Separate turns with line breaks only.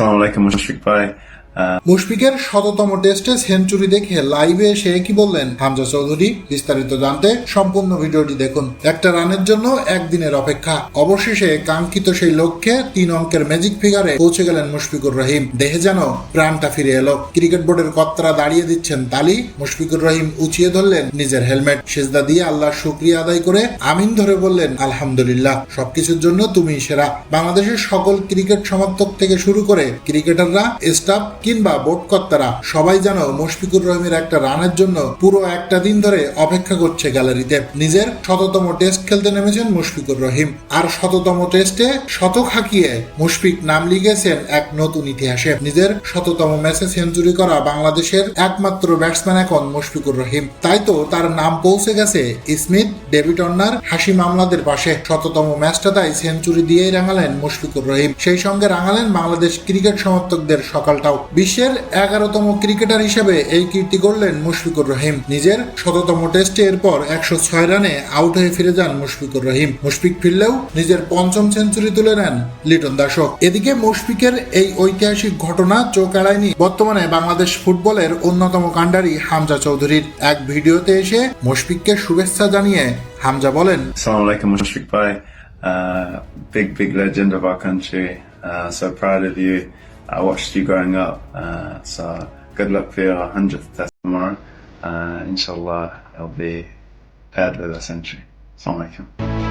Assalamu alaikum wa shukpai.
মুশফিকের শততম টেস্টে century দেখে লাইভে এসে কি বললেন হামজা চৌধুরী? বিস্তারিত জানতে সম্পূর্ণ ভিডিওটি দেখুন। একটা রানের জন্য একদিনের অপেক্ষা। অবশেষে কাঙ্ক্ষিত সেই লক্ষ্যে তিন অঙ্কের ম্যাজিক ফিগারে পৌঁছে গেলেন মুশফিকুর রহিম। দেখে যেন প্রাণটা ফিরে এলো। ক্রিকেট বোর্ডের কর্তারা দাঁড়িয়ে দিচ্ছেন তালি। মুশফিকুর রহিম উঁচিয়ে ধরলেন নিজের হেলমেট সেজদা দিয়ে আল্লাহর শুক্রিয়া আদায় করে আমিন ধরে বললেন, আলহামদুলিল্লাহ, সবকিছুর জন্য তুমি সেরা। বাংলাদেশের সকল ক্রিকেট সমর্থক থেকে শুরু করে ক্রিকেটাররা স্টাফ কিংবা বোর্ড কর্তারা সবাই যেন মুশফিকুর রহিমের একটা রানের জন্য পুরো একটা দিন ধরে অপেক্ষা করছে গ্যালারিতে। নিজের শততম টেস্ট খেলতে নেমেছেন মুশফিকুর রহিম। আর শততম টেস্টে শতক হাঁকিয়ে মুশফিক নাম লিখেছেন এক নতুন ইতিহাসে। নিজের শততম ম্যাচে সেঞ্চুরি করা বাংলাদেশের একমাত্র ব্যাটসম্যান এখন মুশফিকুর রহিম। তাই তো তার নাম পৌঁছে গেছে স্মিথ, ডেভিড অন্নার হাসি মামলাদের পাশে। শততম ম্যাচটা তাই সেঞ্চুরি দিয়েই রাঙালেন মুশফিকুর রহিম। সেই সঙ্গে রাঙালেন বাংলাদেশ ক্রিকেট সমর্থকদের সকালটাও বিশ্বের এগারোতম ক্রিকেটার হিসেবে এই কীর্তি করলেন মুশফিকুর রহিম নিজের শততম টেস্টে এরপর একশো ছয় রানে আউট হয়ে ফিরে যান মুশফিকুর রহিম মুশফিক ফিরলেও নিজের পঞ্চম সেঞ্চুরি তুলে নেন লিটন দাসক এদিকে মুশফিকের এই ঐতিহাসিক ঘটনা চোখ এড়ায়নি বর্তমানে বাংলাদেশ ফুটবলের অন্যতম কাণ্ডারি হামজা চৌধুরীর এক ভিডিওতে এসে মুশফিককে শুভেচ্ছা জানিয়ে হামজা বলেন
Bhai. Uh, big, big legend of our country. Uh, so proud of you. I watched you growing up. Uh, so good luck for your 100th test tomorrow. Uh, inshallah, it'll be paired with a century. Assalamu alaikum.